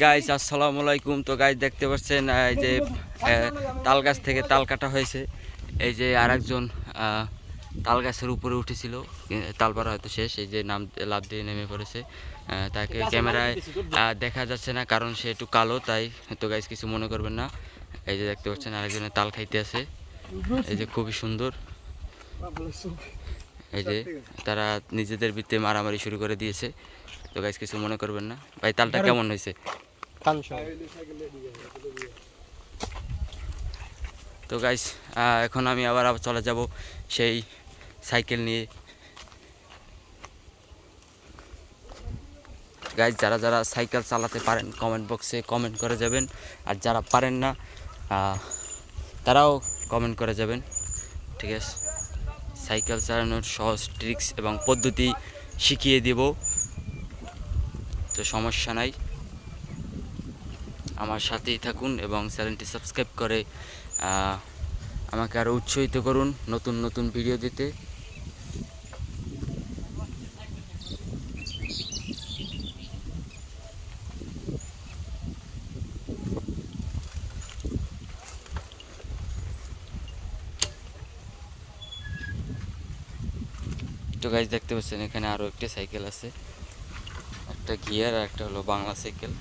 Guys আসসালামু আলাইকুম। তো গাইস দেখতে পাচ্ছেন এই যে তাল গাছ থেকে তাল কাটা হয়েছে। এই যে আরেকজন তাল গাছের উপরে উঠেছিল। এ, তাল পাড়া হয়তো শেষ। এই যে নাম লাভ দিয়ে নেমে পড়েছে। তাকে ক্যামেরায় দেখা যাচ্ছে না কারণ সে একটু কালো তাই তো গাইস কিছু মনে করবেন না। এই যে দেখতে পাচ্ছেন আরেকজনের তাল খাইতে আছে। এই যে খুবই সুন্দর। এই যে তারা নিজেদের ভিতরে মারামারি শুরু করে দিয়েছে। তো গাইস কিছু মনে করবেন না। ভাই তালটা কেমন হয়েছে? তো গাইস এখন আমি আবার আবার চলে যাব সেই সাইকেল নিয়ে। গাইস যারা যারা সাইকেল চালাতে পারেন কমেন্ট বক্সে কমেন্ট করে যাবেন। আর যারা পারেন না তারাও কমেন্ট করে যাবেন। ঠিক আছে? সাইকেল চালানোর সহজ ট্রিক্স এবং পদ্ধতি শিখিয়ে দেব। তো সমস্যা নাই। আমার সাথেই থাকুন এবং চ্যানেলটি সাবস্ক্রাইব করে আমাকে আরও উৎসাহিত করুন নতুন নতুন ভিডিও দিতে। তো গাইজ দেখতে পাচ্ছেন এখানে আরও একটি সাইকেল আছে। একটা গিয়ার আর একটা হলো বাংলা সাইকেল